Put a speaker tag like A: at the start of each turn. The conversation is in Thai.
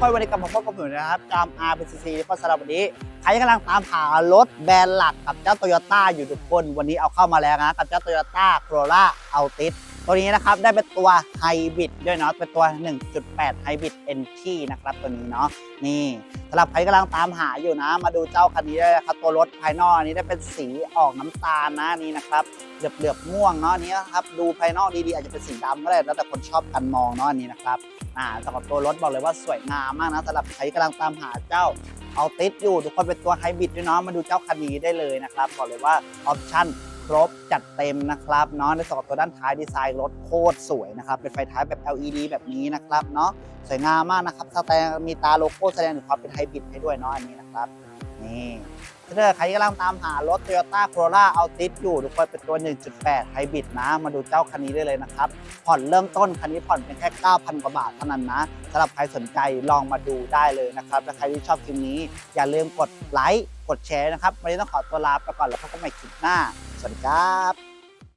A: คนวันนี้กลับมาพบกับผมนะครับจาม RPCC เพราะสำหรับวันนี้ใครกำลังตามหารถแบรนด์หลักกับเจ้าโตโยต้าอยู่ทุกคน วันนี้เอาเข้ามาแล้วนะกับเจ้าโตโยต้าโคโรล่าอัลติส ตัวนี้นะครับได้เป็นตัวไฮบริดด้วยเนาะเป็นตัว 1.8ไฮบริด NT นะครับตัวนี้เนาะนี่สำหรับใครกำลังตามหาอยู่นะ มาดูเจ้าคันนี้ได้ครับตัวรถภายนอกนี้ได้เป็นสีออกน้ำตาลนะนี่นะครับเหลือบเหลือบม่วงเนาะนนี้นะครับดูภายนอกดีๆอาจจะเป็นสีดำก็ได้แล้วแต่คนชอบกันมองเนาะอันนี้นะครับอ่าสำหรับตัวรถบอกเลยว่าสวยงามมากนะสำหรับใครกำลังตามหาเจ้าเอาติดอยู่ทุกคนเป็นตัวไฮบริดด้วยเนาะมาดูเจ้าคันนี้ได้เลยนะครับบอกเลยว่าออปชั่น ครบจัดเต็มนะครับเนาะในส่วนของตัวด้านท้ายดีไซน์รถโคตรสวยนะครับ เป็นไฟท้ายแบบ LED แบบนี้นะครับเนาะสวยงามมากนะครับสแตงมีตาโลโก้แสดงถึงความเป็นไฮบริดให้ด้วยเนาะอันนี้นะครับนี่ถ้าใครกำลังตามหารถ Toyota Corolla Altis อยู่ทุกคนเป็นตัว 1.8ไฮบริดนะ มาดูเจ้าคันนี้ได้เลยนะครับ ผ่อนเริ่มต้นคันนี้ผ่อนเป็นแค่ 9,000 กว่าบาทเท่านั้นนะสำหรับใครสนใจลองมาดูได้เลยนะครับและใครที่ชอบคลิปนี้ อย่าลืมกดไลค์กดแชร์นะครับ วันนี้ต้องขอตัวลาไปก่อนแล้วพบกันใหม่คลิปหน้า สวัสดีครับ